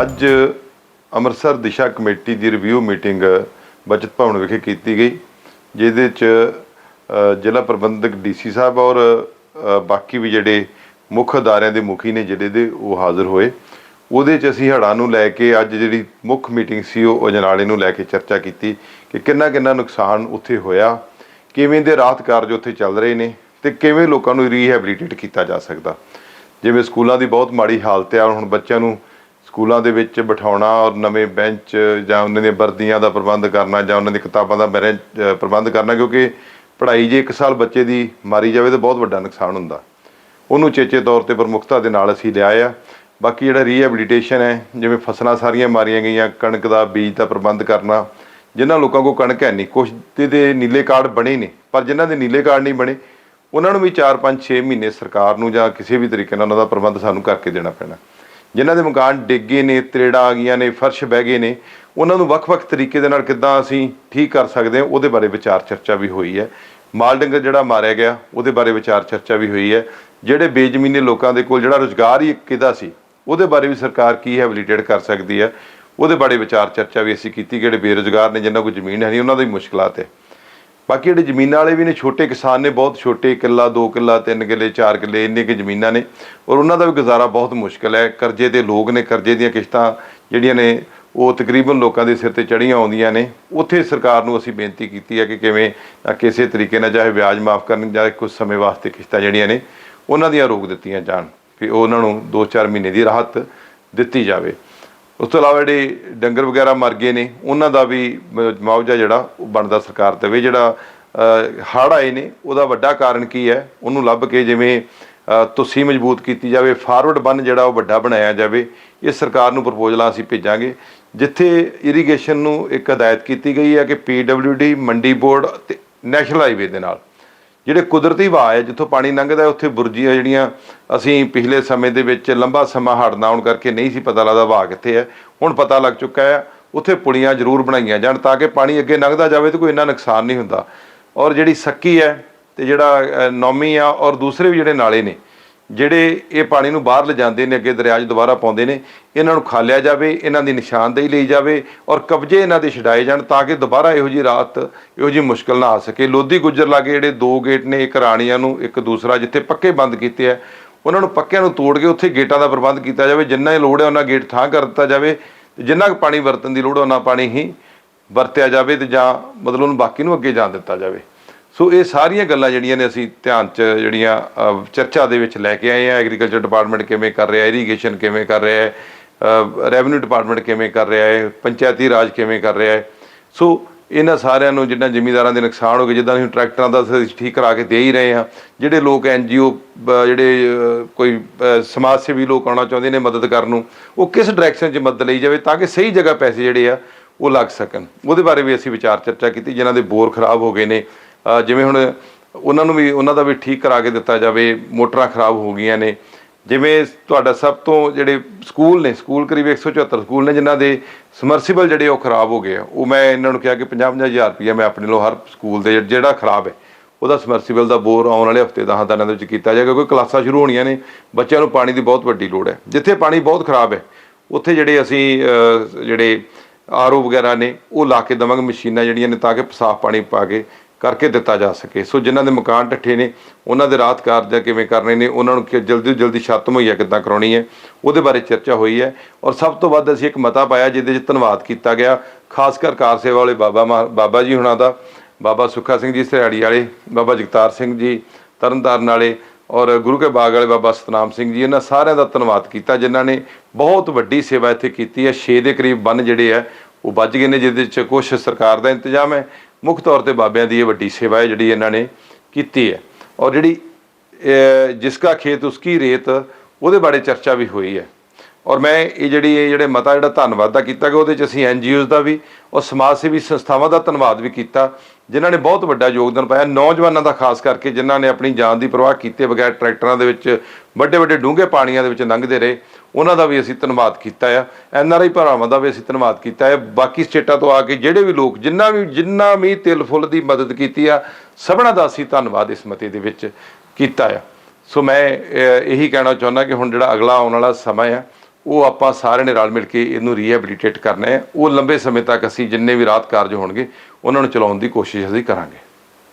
ਅੱਜ ਅੰਮ੍ਰਿਤਸਰ ਦਿਸ਼ਾ ਕਮੇਟੀ ਦੀ review meeting budget Bhawan ਵਿਖੇ ਕੀਤੀ ਗਈ, ਜਿਹਦੇ ਚ ਜ਼ਿਲ੍ਹਾ ਪ੍ਰਬੰਧਕ ਡੀਸੀ ਸਾਹਿਬ ਔਰ ਬਾਕੀ ਵੀ ਜਿਹੜੇ ਮੁੱਖ ਅਦਾਰਿਆਂ ਦੇ ਮੁਖੀ ਨੇ ਜਿਹੜੇ ਦੇ ਉਹ ਹਾਜ਼ਰ ਹੋਏ। ਉਹਦੇ ਚ ਅਸੀਂ ਹੜਾਂ ਨੂੰ ਲੈ ਕੇ ਅੱਜ ਜਿਹੜੀ ਮੁੱਖ ਮੀਟਿੰਗ ਸੀ ਉਹ ਅਜਨਾਲੇ ਨੂੰ ਲੈ ਕੇ ਚਰਚਾ ਕੀਤੀ ਕਿ ਕਿੰਨਾ ਕਿੰਨਾ ਨੁਕਸਾਨ ਉੱਥੇ ਹੋਇਆ, ਕਿਵੇਂ ਦੇ ਰਾਤ ਕਾਰਜ ਉੱਥੇ ਚੱਲ ਰਹੇ ਨੇ ਤੇ ਕਿਵੇਂ ਲੋਕਾਂ ਨੂੰ ਰੀਹੈਬਿਲਿਟੇਟ ਕੀਤਾ ਜਾ ਸਕਦਾ? ਜਿਵੇਂ ਸਕੂਲਾਂ ਦੀ ਬਹੁਤ ਮਾੜੀ ਹਾਲਤ ਹੈ ਹੁਣ ਬੱਚਿਆਂ ਨੂੰ ਸਕੂਲਾਂ ਦੇ ਵਿੱਚ ਬਿਠਾਉਣਾ ਔਰ ਨਵੇਂ ਬੈਂਚ ਜਾਂ ਉਹਨਾਂ ਦੀਆਂ ਵਰਦੀਆਂ ਦਾ ਪ੍ਰਬੰਧ ਕਰਨਾ ਜਾਂ ਉਹਨਾਂ ਦੀ ਕਿਤਾਬਾਂ ਦਾ ਬੈਰੇਂਜ ਪ੍ਰਬੰਧ ਕਰਨਾ, ਕਿਉਂਕਿ ਪੜ੍ਹਾਈ ਜੇ ਇੱਕ ਸਾਲ ਬੱਚੇ ਦੀ ਮਾਰੀ ਜਾਵੇ ਤਾਂ ਬਹੁਤ ਵੱਡਾ ਨੁਕਸਾਨ ਹੁੰਦਾ। ਉਹਨੂੰ ਚੇਚੇ ਤੌਰ ਤੇ ਪ੍ਰਮੁੱਖਤਾ ਦੇ ਨਾਲ ਅਸੀਂ ਲਿਆ ਆ। ਬਾਕੀ ਜਿਹੜਾ ਰੀਹੈਬਿਲਿਟੇਸ਼ਨ ਹੈ, ਜਿਵੇਂ ਫਸਲਾਂ ਸਾਰੀਆਂ ਮਾਰੀਆਂ ਗਈਆਂ, ਕਣਕ ਦਾ ਬੀਜ ਦਾ ਪ੍ਰਬੰਧ ਕਰਨਾ, ਜਿਨ੍ਹਾਂ ਲੋਕਾਂ ਕੋਲ ਕਣਕ ਹੈ ਨਹੀਂ ਕੁਝ ਦੇ ਨੀਲੇ ਕਾਰਡ ਬਣੇ ਨੇ, ਪਰ ਜਿਨ੍ਹਾਂ ਦੇ ਨੀਲੇ ਕਾਰਡ ਨਹੀਂ ਬਣੇ ਉਹਨਾਂ ਨੂੰ ਵੀ 4 5 6 ਮਹੀਨੇ ਸਰਕਾਰ ਨੂੰ ਜਾਂ ਕਿਸੇ ਵੀ ਤਰੀਕੇ ਨਾਲ ਉਹਨਾਂ ਦਾ ਪ੍ਰਬੰਧ ਸਾਨੂੰ ਕਰਕੇ ਦੇਣਾ ਪੈਣਾ। ਜਿਨ੍ਹਾਂ ਦੇ ਮਕਾਨ ਡਿੱਗੇ ਨੇ, ਤਰੇੜਾਂ ਆ ਗਈਆਂ ਨੇ, ਫਰਸ਼ ਬਹਿ ਗਏ ਨੇ, ਉਹਨਾਂ ਨੂੰ ਵੱਖ-ਵੱਖ ਤਰੀਕੇ ਦੇ ਨਾਲ ਕਿੱਦਾਂ ਅਸੀਂ ਠੀਕ ਕਰ ਸਕਦੇ ਹਾਂ, ਉਹਦੇ ਬਾਰੇ ਵਿਚਾਰ ਚਰਚਾ ਵੀ ਹੋਈ ਹੈ। ਮਾਲ ਡੰਗਰ ਜਿਹੜਾ ਮਾਰਿਆ ਗਿਆ, ਉਹਦੇ ਬਾਰੇ ਵਿਚਾਰ ਚਰਚਾ ਵੀ ਹੋਈ ਹੈ। ਜਿਹੜੇ ਬੇਜ਼ਮੀਨੇ ਲੋਕਾਂ ਦੇ ਕੋਲ ਜਿਹੜਾ ਰੋਜ਼ਗਾਰ ਹੀ ਕਿਹਦਾ ਸੀ, ਉਹਦੇ ਬਾਰੇ ਵੀ ਸਰਕਾਰ ਕੀ ਹੈਬਿਲਿਟੇਟ ਕਰ ਸਕਦੀ ਹੈ? ਉਹਦੇ ਬਾਰੇ ਵਿਚਾਰ ਚਰਚਾ ਵੀ ਅਸੀਂ ਕੀਤੀ, ਜਿਹੜੇ ਬੇਰੁਜ਼ਗਾਰ ਨੇ, ਜਿਨ੍ਹਾਂ ਕੋਲ ਜ਼ਮੀਨ ਹੈ ਨਹੀਂ, ਉਹਨਾਂ ਦੀ ਮੁਸ਼ਕਲਾਤ ਹੈ ਬਾਕੀ ਜਿਹੜੇ ਜ਼ਮੀਨਾਂ ਵਾਲੇ ਵੀ ਨੇ, ਛੋਟੇ ਕਿਸਾਨ ਨੇ, ਬਹੁਤ ਛੋਟੇ ਕਿੱਲਾ 2 ਕਿੱਲਾ 3 ਕਿੱਲੇ 4 ਕਿੱਲੇ, ਇੰਨੇ ਕਿ ਜ਼ਮੀਨਾਂ ਨੇ। ਔਰ ਉਹਨਾਂ ਦਾ ਵੀ ਗੁਜ਼ਾਰਾ ਬਹੁਤ ਮੁਸ਼ਕਲ ਹੈ। ਕਰਜ਼ੇ ਦੇ ਲੋਕ ਨੇ, ਕਰਜ਼ੇ ਦੀਆਂ ਕਿਸ਼ਤਾਂ ਜਿਹੜੀਆਂ ਨੇ, ਉਹ ਤਕਰੀਬਨ ਲੋਕਾਂ ਦੇ ਸਿਰ ਤੇ ਚੜੀਆਂ ਆਉਂਦੀਆਂ ਨੇ। ਉੱਥੇ ਸਰਕਾਰ ਨੂੰ ਅਸੀਂ ਬੇਨਤੀ ਕੀਤੀ ਹੈ ਕਿ ਕਿਵੇਂ ਕਿਸੇ ਤਰੀਕੇ ਨਾਲ ਚਾਹੇ ਵਿਆਜ ਮਾਫ ਕਰਨ ਜਾਂ ਕੁਝ ਸਮੇਂ ਵਾਸਤੇ ਕਿਸ਼ਤਾਂ ਜਿਹੜੀਆਂ ਨੇ, ਉਹਨਾਂ ਦੀਆਂ ਰੋਕ ਦਿੱਤੀਆਂ ਜਾਣ, ਕਿ ਉਹ ਉਹਨਾਂ ਨੂੰ 2-4 ਮਹੀਨੇ ਦੀ ਰਾਹਤ ਦਿੱਤੀ ਜਾਵੇ। ਉਸ ਤੋਂ ਇਲਾਵਾ ਜਿਹੜੇ ਡੰਗਰ ਵਗੈਰਾ ਮਰ ਗਏ ਨੇ, ਉਹਨਾਂ ਦਾ ਵੀ ਮੁਆਵਜ਼ਾ ਜਿਹੜਾ ਉਹ ਬਣਦਾ ਸਰਕਾਰ ਦੇਵੇ ਜਿਹੜਾ ਹੜ੍ਹ ਆਏ ਨੇ, ਉਹਦਾ ਵੱਡਾ ਕਾਰਨ ਕੀ ਹੈ? ਉਹਨੂੰ ਲੱਭ ਕੇ ਜਿਵੇਂ ਤੁਸੀਂ ਮਜ਼ਬੂਤ ਕੀਤੀ ਜਾਵੇ, ਫਾਰਵਰਡ ਬੰਨ ਜਿਹੜਾ ਉਹ ਵੱਡਾ ਬਣਾਇਆ ਜਾਵੇ ਇਹ ਸਰਕਾਰ ਨੂੰ ਪ੍ਰਪੋਜ਼ਲਾਂ ਅਸੀਂ ਭੇਜਾਂਗੇ। ਜਿੱਥੇ ਇਰੀਗੇਸ਼ਨ ਨੂੰ ਇੱਕ ਹਦਾਇਤ ਕੀਤੀ ਗਈ ਹੈ ਕਿ ਪੀਡਬਲਯੂਡੀ ਮੰਡੀ ਬੋਰਡ ਤੇ ਨੈਸ਼ਨਲ ਹਾਈਵੇ ਦੇ ਨਾਲ ਜਿਹੜੇ ਕੁਦਰਤੀ ਵਹਾਅ ਹੈ, ਜਿੱਥੋਂ ਪਾਣੀ ਲੰਘਦਾ ਉੱਥੇ ਬੁਰਜੀਆਂ ਜਿਹੜੀਆਂ ਅਸੀਂ ਪਿਛਲੇ ਸਮੇਂ ਦੇ ਵਿੱਚ ਲੰਬਾ ਸਮਾਂ ਹੜ੍ਹ ਨਾ ਆਉਣ ਕਰਕੇ ਨਹੀਂ ਸੀ ਪਤਾ ਲੱਗਦਾ ਵਹਾਅ ਕਿੱਥੇ ਹੈ, ਹੁਣ ਪਤਾ ਲੱਗ ਚੁੱਕਾ ਹੈ, ਉੱਥੇ ਪੁਲੀਆਂ ਜ਼ਰੂਰ ਬਣਾਈਆਂ ਜਾਣ ਤਾਂ ਕਿ ਪਾਣੀ ਅੱਗੇ ਲੰਘਦਾ ਜਾਵੇ ਤੇ ਕੋਈ ਇੰਨਾ ਨੁਕਸਾਨ ਨਹੀਂ ਹੁੰਦਾ। ਔਰ ਜਿਹੜੀ ਸੱਕੀ ਹੈ ਤੇ ਜਿਹੜਾ ਨੌਮੀ ਆ, ਔਰ ਦੂਸਰੇ ਵੀ ਜਿਹੜੇ ਨਾਲੇ ਨੇ ਜਿਹੜੇ ਇਹ ਪਾਣੀ ਨੂੰ ਬਾਹਰ ਲਿਜਾਂਦੇ ਨੇ, ਅੱਗੇ ਦਰਿਆ 'ਚ ਦੁਬਾਰਾ ਪਾਉਂਦੇ ਨੇ, ਇਹਨਾਂ ਨੂੰ ਖਾਲਿਆ ਜਾਵੇ, ਇਹਨਾਂ ਦੀ ਨਿਸ਼ਾਨਦੇਹੀ ਲਈ ਜਾਵੇ ਔਰ ਕਬਜ਼ੇ ਇਹਨਾਂ ਦੇ ਛਡਾਏ ਜਾਣ ਤਾਂ ਕਿ ਦੁਬਾਰਾ ਇਹੋ ਜੀ ਰਾਤ, ਇਹੋ ਜੀ ਮੁਸ਼ਕਲ ਨਾ ਆ ਸਕੇ। ਲੋਧੀ ਗੁੱਜਰ ਲਾਗੇ ਜਿਹੜੇ ਦੋ ਗੇਟ ਨੇ, ਇੱਕ ਰਾਣੀਆਂ ਨੂੰ, ਇੱਕ ਦੂਸਰਾ ਜਿੱਥੇ ਪੱਕੇ ਬੰਦ ਕੀਤੇ ਆ, ਉਹਨਾਂ ਨੂੰ ਪੱਕਿਆਂ ਨੂੰ ਤੋੜ ਕੇ ਉੱਥੇ ਗੇਟਾਂ ਦਾ ਪ੍ਰਬੰਧ ਕੀਤਾ ਜਾਵੇ। ਜਿੰਨਾ ਹੀ ਲੋੜ ਹੈ, ਉਹਨਾਂ ਗੇਟ ਥਾਂ ਕਰ ਦਿੱਤਾ ਜਾਵੇ। ਜਿੰਨਾ ਕੁ ਪਾਣੀ ਵਰਤਣ ਦੀ ਲੋੜ ਉਹਨਾਂ ਪਾਣੀ ਹੀ ਵਰਤਿਆ ਜਾਵੇ ਤੇ ਜਾਂ ਮਤਲਬ ਉਹਨੂੰ ਬਾਕੀ ਨੂੰ ਅੱਗੇ ਜਾਣ ਦਿੱਤਾ ਜਾਵੇ। ਸੋ ਇਹ ਸਾਰੀਆਂ ਗੱਲਾਂ ਜਿਹੜੀਆਂ ਨੇ ਅਸੀਂ ਧਿਆਨ ਚ ਜਿਹੜੀਆਂ ਚਰਚਾ ਦੇ ਵਿੱਚ ਲੈ ਕੇ ਆਏ ਆ ਐਗਰੀਕਲਚਰ ਡਿਪਾਰਟਮੈਂਟ ਕਿਵੇਂ ਕਰ ਰਿਹਾ ਹੈ ਇਰੀਗੇਸ਼ਨ ਕਿਵੇਂ ਕਰ ਰਿਹਾ ਹੈ ਰੈਵਨਿਊ ਡਿਪਾਰਟਮੈਂਟ ਕਿਵੇਂ ਕਰ ਰਿਹਾ ਹੈ ਪੰਚਾਇਤੀ ਰਾਜ ਕਿਵੇਂ ਕਰ ਰਿਹਾ। ਹੈ ਸੋ ਇਹਨਾਂ ਸਾਰਿਆਂ ਨੂੰ ਜਿੰਨਾ ਜ਼ਿਮੀਂਦਾਰਾਂ ਦੇ ਨੁਕਸਾਨ ਹੋ ਗਏ, ਜਿੱਦਾਂ ਅਸੀਂ ਟਰੈਕਟਰਾਂ ਦਾ ਅਸੀਂ ਠੀਕ ਕਰਾ ਕੇ ਦੇ ਹੀ ਰਹੇ ਹਾਂ। ਜਿਹੜੇ ਲੋਕ ਐਨਜੀਓ ਜਿਹੜੇ ਕੋਈ ਸਮਾਜ ਸੇਵੀ ਲੋਕ ਆਉਣਾ ਚਾਹੁੰਦੇ ਨੇ ਮਦਦ ਕਰਨ ਨੂੰ, ਉਹ ਕਿਸ ਡਾਇਰੈਕਸ਼ਨ 'ਚ ਮਦਦ ਲਈ ਜਾਵੇ ਤਾਂ ਕਿ ਸਹੀ ਜਗ੍ਹਾ ਪੈਸੇ ਜਿਹੜੇ ਆ, ਉਹ ਲੱਗ ਸਕਣ। ਉਹਦੇ ਬਾਰੇ ਵੀ ਅਸੀਂ ਵਿਚਾਰ ਚਰਚਾ ਕੀਤੀ, ਜਿਨ੍ਹਾਂ ਦੇ ਬੋਰ ਖਰਾਬ ਹੋ ਗਏ ਨੇ। ਜਿਵੇਂ ਹੁਣ ਉਹਨਾਂ ਨੂੰ ਵੀ ਉਹਨਾਂ ਦਾ ਵੀ ਠੀਕ ਕਰਾ ਕੇ ਦਿੱਤਾ ਜਾਵੇ ਮੋਟਰਾਂ ਖਰਾਬ ਹੋ ਗਈਆਂ ਨੇ। ਜਿਵੇਂ ਤੁਹਾਡਾ ਸਭ ਤੋਂ ਜਿਹੜੇ ਸਕੂਲ ਨੇ ਸਕੂਲ ਕਰੀਬ 174 ਸਕੂਲ ਨੇ ਜਿਨ੍ਹਾਂ ਦੇ ਸਮਰਸੀਬਲ ਜਿਹੜੇ ਉਹ ਖਰਾਬ ਹੋ ਗਏ ਆ। ਉਹ ਮੈਂ ਇਹਨਾਂ ਨੂੰ ਕਿਹਾ ਕਿ 50 ਹਜ਼ਾਰ ਰੁਪਇਆ ਮੈਂ ਆਪਣੇ ਲੋ ਹਰ ਸਕੂਲ ਦੇ ਜਿਹੜਾ ਖਰਾਬ ਹੈ ਉਹਦਾ ਸਮਰਸੀਬਲ ਦਾ ਬੋਰ ਆਉਣ ਵਾਲੇ ਹਫ਼ਤੇ 10 ਦਿਨਾਂ ਦੇ ਵਿੱਚ ਕੀਤਾ ਜਾਏਗਾ ਕਿਉਂਕਿ ਕਲਾਸਾਂ ਸ਼ੁਰੂ ਹੋਣੀਆਂ ਨੇ ਬੱਚਿਆਂ ਨੂੰ ਪਾਣੀ ਦੀ ਬਹੁਤ ਵੱਡੀ ਲੋੜ ਹੈ। ਜਿੱਥੇ ਪਾਣੀ ਬਹੁਤ ਖਰਾਬ ਹੈ ਉੱਥੇ ਜਿਹੜੇ ਅਸੀਂ ਅਹ, ਜਿਹੜੇ ਆਰਓ ਵਗੈਰਾ ਨੇ ਉਹ ਲਾ ਕੇ ਦਵਾਂਗੇ ਮਸ਼ੀਨਾਂ ਜਿਹੜੀਆਂ ਨੇ ਤਾਂ ਕਿ ਸਾਫ਼ ਪਾਣੀ ਪਾ ਕੇ ਕਰਕੇ ਦਿੱਤਾ ਜਾ ਸਕੇ। ਸੋ ਜਿਨ੍ਹਾਂ ਦੇ ਮਕਾਨ ਢੱਠੇ ਨੇ, ਉਹਨਾਂ ਦੇ ਰਾਹਤ ਕਾਰਜਾਂ ਕਿਵੇਂ ਕਰਨੇ ਨੇ, ਉਹਨਾਂ ਨੂੰ ਕਿ ਜਲਦੀ ਤੋਂ ਜਲਦੀ ਛੱਤ ਮੁਹੱਈਆ ਕਿੱਦਾਂ ਕਰਾਉਣੀ ਹੈ, ਉਹਦੇ ਬਾਰੇ ਚਰਚਾ ਹੋਈ ਹੈ। ਔਰ ਸਭ ਤੋਂ ਵੱਧ ਅਸੀਂ ਇੱਕ ਮਤਾ ਪਾਇਆ, ਜਿਹਦੇ 'ਚ ਧੰਨਵਾਦ ਕੀਤਾ ਗਿਆ, ਖਾਸ ਕਰ ਕਾਰ ਸੇਵਾ ਵਾਲੇ ਬਾਬਾ ਮਹਾ- ਬਾਬਾ ਜੀ ਹੁਣਾਂ ਦਾ, ਬਾਬਾ ਸੁੱਖਾ ਸਿੰਘ ਜੀ ਸਰਿਆੜੀ ਵਾਲੇ, ਬਾਬਾ ਜਗਤਾਰ ਸਿੰਘ ਜੀ, ਤਰਨਤਾਰਨ ਵਾਲੇ, ਔਰ ਗੁਰੂ ਕੇ ਬਾਗ ਵਾਲੇ ਬਾਬਾ ਸਤਨਾਮ ਸਿੰਘ ਜੀ, ਇਹਨਾਂ ਸਾਰਿਆਂ ਦਾ ਧੰਨਵਾਦ ਕੀਤਾ, ਜਿਨ੍ਹਾਂ ਨੇ ਬਹੁਤ ਵੱਡੀ ਸੇਵਾ ਇੱਥੇ ਕੀਤੀ ਹੈ। 6 ਦੇ ਕਰੀਬ ਬੰਨ ਜਿਹੜੇ ਆ ਉਹ ਵੱਜ ਗਏ ਨੇ, ਜਿਹਦੇ ਵਿੱਚ ਕੁਝ ਸਰਕਾਰ ਦਾ ਇੰਤਜ਼ਾਮ ਹੈ ਮੁੱਖ ਤੌਰ ਤੇ ਬਾਬਿਆਂ ਦੀ ਇਹ ਵੱਡੀ ਸੇਵਾ ਹੈ ਜਿਹੜੀ ਇਹਨਾਂ ਨੇ ਕੀਤੀ ਹੈ। ਔਰ ਜਿਹੜੀ ਅਹ, ਜਿਸਕਾ ਖੇਤ ਉਸਕੀ ਰੇਤ ਉਹਦੇ ਬਾਰੇ ਚਰਚਾ ਵੀ ਹੋਈ ਹੈ। ਔਰ ਮੈਂ ਇਹ ਜਿਹੜੀ ਇਹ ਜਿਹੜੇ ਮਤਾ ਜਿਹੜਾ ਧੰਨਵਾਦ ਦਾ ਕੀਤਾ ਕਿ ਉਹਦੇ ਚ ਅਸੀਂ ਐਨਜੀਓਜ਼ ਦਾ ਵੀ ਔਰ ਸਮਾਜ ਸੇਵੀ ਸੰਸਥਾਵਾਂ ਦਾ ਧੰਨਵਾਦ ਵੀ ਕੀਤਾ ਜਿਨ੍ਹਾਂ ਨੇ ਬਹੁਤ ਵੱਡਾ ਯੋਗਦਾਨ ਪਾਇਆ। ਨੌਜਵਾਨਾਂ ਦਾ ਖਾਸ ਕਰਕੇ ਜਿਨ੍ਹਾਂ ਨੇ ਆਪਣੀ ਜਾਨ ਦੀ ਪਰਵਾਹ ਕੀਤੇ ਬਗੈਰ ਟਰੈਕਟਰਾਂ ਦੇ ਵਿੱਚ ਵੱਡੇ ਵੱਡੇ ਡੂੰਘੇ ਪਾਣੀਆਂ ਦੇ ਵਿੱਚ ਲੰਘਦੇ ਰਹੇ। ਉਹਨਾਂ ਦਾ ਵੀ ਅਸੀਂ ਧੰਨਵਾਦ ਕੀਤਾ ਆ। ਐਨ ਆਰ ਆਈ ਭਰਾਵਾਂ ਦਾ ਵੀ ਅਸੀਂ ਧੰਨਵਾਦ ਕੀਤਾ ਹੈ ਬਾਕੀ ਸਟੇਟਾਂ ਤੋਂ ਆ ਕੇ ਜਿਹੜੇ ਵੀ ਲੋਕ ਜਿੰਨਾ ਵੀ ਜਿੰਨਾ ਵੀ ਤਿਲ ਫੁੱਲ ਦੀ ਮਦਦ ਕੀਤੀ ਆ, ਸਭਨਾਂ ਦਾ ਅਸੀਂ ਧੰਨਵਾਦ ਇਸ ਮਤੇ ਦੇ ਵਿੱਚ ਕੀਤਾ ਆ। ਸੋ ਮੈਂ ਇਹੀ ਕਹਿਣਾ ਚਾਹੁੰਦਾ ਕਿ ਹੁਣ ਜਿਹੜਾ ਅਗਲਾ ਆਉਣ ਵਾਲਾ ਸਮਾਂ ਆ, ਉਹ ਆਪਾਂ ਸਾਰਿਆਂ ਨੇ ਰਲ ਮਿਲ ਕੇ ਇਹਨੂੰ ਰੀਹੈਬਿਲਿਟੇਟ ਕਰਨਾ ਹੈ ਉਹ ਲੰਬੇ ਸਮੇਂ ਤੱਕ ਅਸੀਂ ਜਿੰਨੇ ਵੀ ਰਾਤ ਕਾਰਜ ਹੋਣਗੇ, ਉਹਨਾਂ ਨੂੰ ਚਲਾਉਣ ਦੀ ਕੋਸ਼ਿਸ਼ ਅਸੀਂ ਕਰਾਂਗੇ।